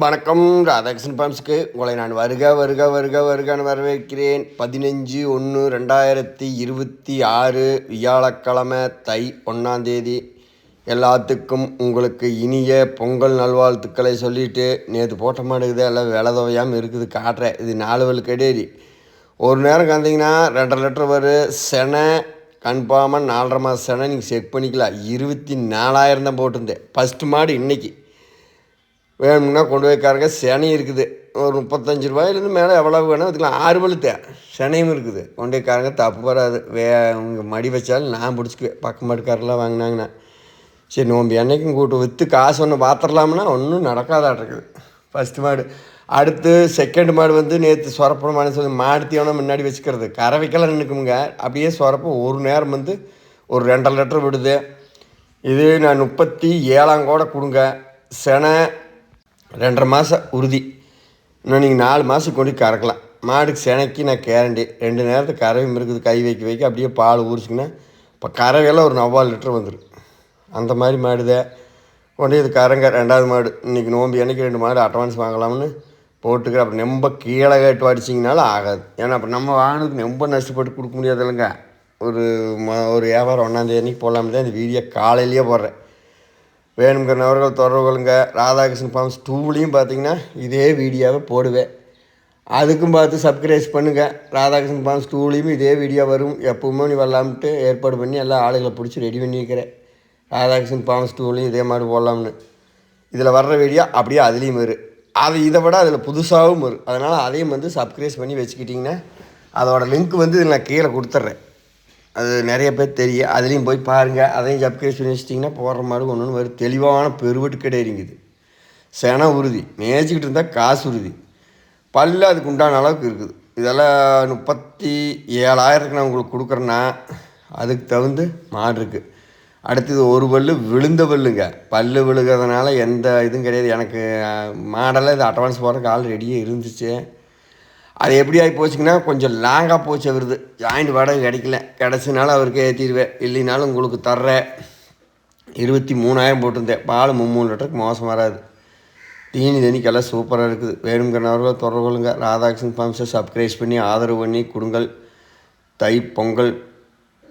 வணக்கம் ராதாகிருஷ்ணன் பாம்ஸ்க்கு உங்களை நான் வருக வருக வருக வருகன்னு வரவேற்கிறேன். பதினஞ்சு ஒன்று ரெண்டாயிரத்தி இருபத்தி ஆறு வியாழக்கிழமை தை ஒன்றாந்தேதி எல்லாத்துக்கும் உங்களுக்கு இனிய பொங்கல் நல்வாழ்த்துக்களை சொல்லிவிட்டு நேற்று போட்ட மாட்டேங்குது எல்லாம் விலதவையாமல் இருக்குது காட்டுறேன் இது நாலு வலுக்கு கிடையாது ஒரு நேரம் கந்திங்கன்னா ரெண்டரை லிட்டர் வரும் செனை கன்ஃபார்மாக நாலரை மாதம் செனை நீங்கள் செக் பண்ணிக்கலாம். இருபத்தி நாலாயிரம் தான் போட்டிருந்தேன். ஃபஸ்ட்டு மாடு இன்றைக்கி வேணும்னா கொண்டு போய் காருங்க இருக்குது. ஒரு முப்பத்தஞ்சு ரூபாயிலேருந்து மேலே எவ்வளவு வேணும் அதுக்கெலாம் ஆறு பழுத்த. செனையும் இருக்குது. கொண்டு போய் தப்பு வராது. வே உங்கள் மடி வச்சாலும் நான் பிடிச்சிக்குவேன். பக்கம் மாட்டுக்காரெல்லாம் வாங்கினாங்கண்ணா சரி நோம்பி அன்னைக்கும் கூட்டு விற்று காசு ஒன்று பார்த்துடலாம்னா ஒன்றும் நடக்காதாட்டிருக்குது. ஃபஸ்ட்டு மாடு. அடுத்து செகண்ட் மாடு வந்து நேற்று சொரப்பணமான சொல்லி மாடு தீவனம் முன்னாடி வச்சுக்கிறது. கறவைக்கெல்லாம் நிற்குமுங்க அப்படியே சொரப்ப ஒரு நேரம் வந்து ஒரு ரெண்டரை லிட்டர் விடுது. இது நான் முப்பத்தி ஏழாம் கூட கொடுங்க. செனை ரெண்டரை மாதம் உறுதி. இன்னும் நீங்கள் நாலு மாதம் கொண்டு கறக்கலாம். மாடுக்கு செனைக்கு நான் கேரண்டி ரெண்டு நேரத்துக்கு கறவையும் இருக்குது கை வைக்க வைக்க அப்படியே பால் ஊறிச்சிங்கன்னா இப்போ கறவையெல்லாம் ஒரு நவ்வாறு லிட்டர் வந்துடும் அந்த மாதிரி மாடுதான் கொண்டு இது கறங்க. ரெண்டாவது மாடு. இன்றைக்கி நோம்பி அன்றைக்கி ரெண்டு மாடு அட்வான்ஸ் வாங்கலாம்னு போட்டுக்கிறேன் அப்புறம் ரொம்ப கீழே கேட்டு அடிச்சிங்கனாலும் ஆகாது. ஏன்னா அப்போ நம்ம வாங்கினதுக்கு ரொம்ப நஷ்டப்பட்டு கொடுக்க முடியாது இல்லைங்க ஒரு ம ஒரு வியாபாரம் ஒன்றாந்தேதி அன்றைக்கி போடலாம்னு தான் இந்த வீடியோ காலையிலேயே போடுறேன். வேணுங்கிற நபர்கள் தொடர்புகளுங்க ராதாகிருஷ்ணன் ஃபார்ம்ஸ் டூலையும் பார்த்தீங்கன்னா இதே வீடியோவை போடுவேன். அதுக்கும் பார்த்து சப்ஸ்கிரைஸ் பண்ணுங்கள் ராதாகிருஷ்ணன் ஃபார்ம்ஸ் டூவிலையும் இதே வீடியோ வரும். எப்பவுமே நீ வரலாம்ட்டு ஏற்பாடு பண்ணி எல்லா ஆளுகளை பிடிச்சி ரெடி பண்ணியிருக்கிறேன் ராதாகிருஷ்ணன் ஃபார்ம்ஸ் டூவிலையும் இதே மாதிரி போடலாம்னு. இதில் வர்ற வீடியோ அப்படியே அதுலேயும் வரும். அது இதை விட அதில் புதுசாகவும் வரும். அதனால் அதையும் வந்து சப்ஸ்கிரைஸ் பண்ணி வச்சுக்கிட்டிங்கன்னா அதோடய லிங்க் வந்து இதில் நான் கீழே கொடுத்துட்றேன். அது நிறைய பேர் தெரியும். அதுலேயும் போய் பாருங்கள் அதையும் சப்ஸ்கிரைப் பண்ணி வச்சிட்டிங்கன்னா போடுற மாதிரி ஒன்று ஒன்று வரும். தெளிவான பெருவெட்டு கிடையாது சென உறுதி. மேய்ச்சிக்கிட்டு இருந்தால் காசு உறுதி. பல்லு அதுக்கு உண்டான அளவுக்கு இருக்குது. இதெல்லாம் முப்பத்தி ஏழாயிரத்துக்கு நான் உங்களுக்கு கொடுக்குறேன்னா அதுக்கு தகுந்து மாடு இருக்குது அடுத்தது ஒரு பல்லு விழுந்த பல்லுங்க. பல்லு விழுகிறதுனால எந்த இதுவும் கிடையாது. எனக்கு மாடெல்லாம் இது அட்வான்ஸ் போடுறதுக்கு ஆள் ரெடியாக இருந்துச்சு. அது எப்படி ஆகி போச்சுங்கன்னா கொஞ்சம் லாங்காக போச்சு அவருது. ஜாயிண்ட் வாடகை கிடைக்கல. கிடச்சினாலும் அவருக்கு ஏற்றிடுவேன் இல்லைனாலும் உங்களுக்கு தர்றேன். இருபத்தி மூணாயிரம் போட்டிருந்தேன். பால் மும்மூணு லிட்டருக்கு மோசம் வராது. தீனி தண்ணிக்கெல்லாம் சூப்பராக இருக்குது. வேணுங்கிறவர்கள் தொடர்பு கொள்ளுங்க. ராதாகிருஷ்ணன் ஃபார்ம்ஸை சப்ஸ்கிரைப் பண்ணி ஆதரவு பண்ணி கொடுங்கள். தை பொங்கல்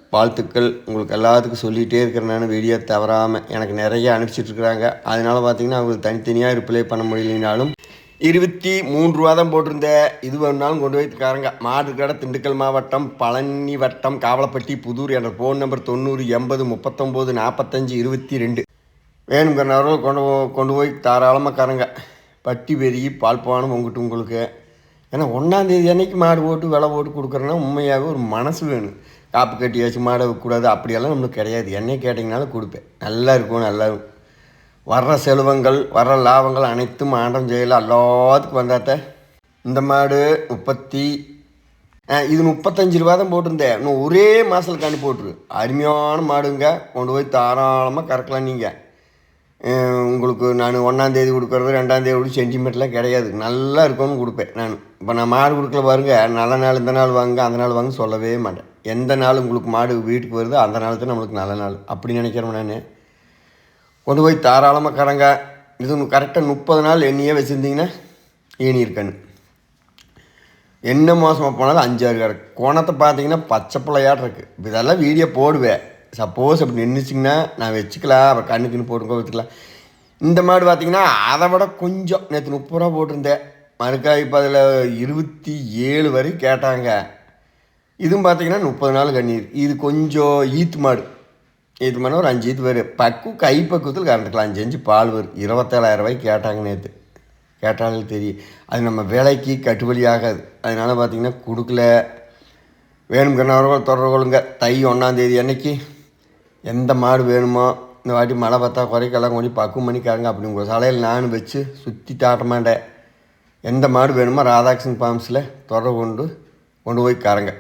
வாழ்த்துக்கள். உங்களுக்கு எல்லாத்துக்கும் சொல்லிகிட்டே இருக்கிறேன். நான் வீடியோ தவறாமல் எனக்கு நிறைய அனுப்பிச்சிட்ருக்குறாங்க அதனால பார்த்தீங்கன்னா அவங்களுக்கு தனித்தனியாக ரிப்ளை பண்ண முடியலைனாலும் இருபத்தி மூன்று ரூபா தான் போட்டிருந்தேன் இது வேணாலும் கொண்டு வைத்துக்காரங்க மாடு கடை திண்டுக்கல் மாவட்டம் பழனி வட்டம் காவலப்பட்டி புதூர் என்ற ஃபோன் நம்பர் தொண்ணூறு எண்பது முப்பத்தொம்போது நாற்பத்தஞ்சு இருபத்தி ரெண்டு. வேணுங்கிறவர்கள் கொண்டு போ- கொண்டு போய் தாராளமாக கறங்க பட்டி பெருகி பால் பானம் உங்ககிட்ட உங்களுக்கு. ஏன்னா ஒன்றாந்தேதி அன்னைக்கு மாடு போட்டு விலை போட்டு கொடுக்குறேன்னா உண்மையாகவே ஒரு மனசு வேணும். காப்பு கட்டி வச்சு கூடாது வைக்கக்கூடாது அப்படியெல்லாம் நம்மளுக்கு கிடையாது. என்னை கேட்டிங்கனாலும் கொடுப்பேன். நல்லா இருக்கும் நல்லா இருக்கும். வர்ற செல்வங்கள் வர்ற லாபங்கள் அனைத்தும் ஆண்டம் செய்யலாம் எல்லாத்துக்கும் வந்தாத்த. இந்த மாடு முப்பத்தி இது முப்பத்தஞ்சு ரூபா தான் போட்டிருந்தேன். இன்னும் ஒரே மாதத்துக்கு அனுப்பி போட்டுரு. அருமையான மாடுங்க. கொண்டு போய் தாராளமாக கறக்கலாம் நீங்கள் உங்களுக்கு நான் ஒன்றாந்தேதி கொடுக்குறது ரெண்டாந்தேதி கொடுத்து சென்டிமீட்டர்லாம் கிடையாது. நல்லா இருக்கும்னு கொடுப்பேன் நான். இப்போ நான் மாடு கொடுக்கல பாருங்க. நல்ல நாள் இந்த நாள் வாங்க அந்த நாள் வாங்க சொல்லவே மாட்டேன். எந்த நாள் உங்களுக்கு மாடு வீட்டுக்கு வருதோ அந்த நாள் தான் நம்மளுக்கு நல்ல நாள். அப்படி நினைக்கிறேன் நான். கொண்டு போய் தாராளமாக கறங்க. இது கரெக்டாக முப்பது நாள் எண்ணியே வச்சுருந்தீங்கன்னா ஏனி இருக்கணும் என்ன மோசமாக போனாலும் அஞ்சாறு கரை. கோணத்தை பார்த்தீங்கன்னா பச்சை பிள்ளையாட் இருக்குது இதெல்லாம் வீடியோ போடுவேன். சப்போஸ் அப்படி நின்றுச்சிங்கன்னா நான் வச்சுக்கலாம். அப்புறம் கண்ணுக்குன்னு போட்டுக்கோ வச்சுக்கலாம். இந்த மாடு பார்த்தீங்கன்னா அதை விட கொஞ்சம். நேற்று முப்பது ரூபா போட்டிருந்தேன். மறுக்காய் இப்போ அதில் இருபத்தி ஏழு வரை கேட்டாங்க. இதுவும் பார்த்தீங்கன்னா முப்பது நாள் கண்ணீர் இது கொஞ்சம் ஈத்து மாடு. இது மாடு ஒரு அஞ்சு இது வரும் பக்கு கை பக்குவத்தில் கறந்துக்கலாம் அஞ்சு அஞ்சு பால் வரும் இருபத்தேழாயிரம் ரூபாய்க்கு கேட்டாங்க நேற்று கேட்டாலும் தெரியும் அது நம்ம விலைக்கு கட்டுப்படி ஆகாது. அதனால் பார்த்தீங்கன்னா கொடுக்கல. வேணுங்கிறவர்கள் தொடர்பு கொள்ளுங்க. தை ஒன்றாந்தேதி அன்னைக்கு எந்த மாடு வேணுமோ இந்த வாட்டி மழை பார்த்தா குறைக்கெல்லாம் கொஞ்சம் பக்குவம் பண்ணிக்காருங்க அப்படி உங்கள் சாலையில் நான் வச்சு சுற்றி தாட்டமாட்டேன் எந்த மாடு வேணுமோ ராதாகிருஷ்ணன் ஃபார்ம்ஸில் தொடர்பு கொண்டு கொண்டு போய் காரங்க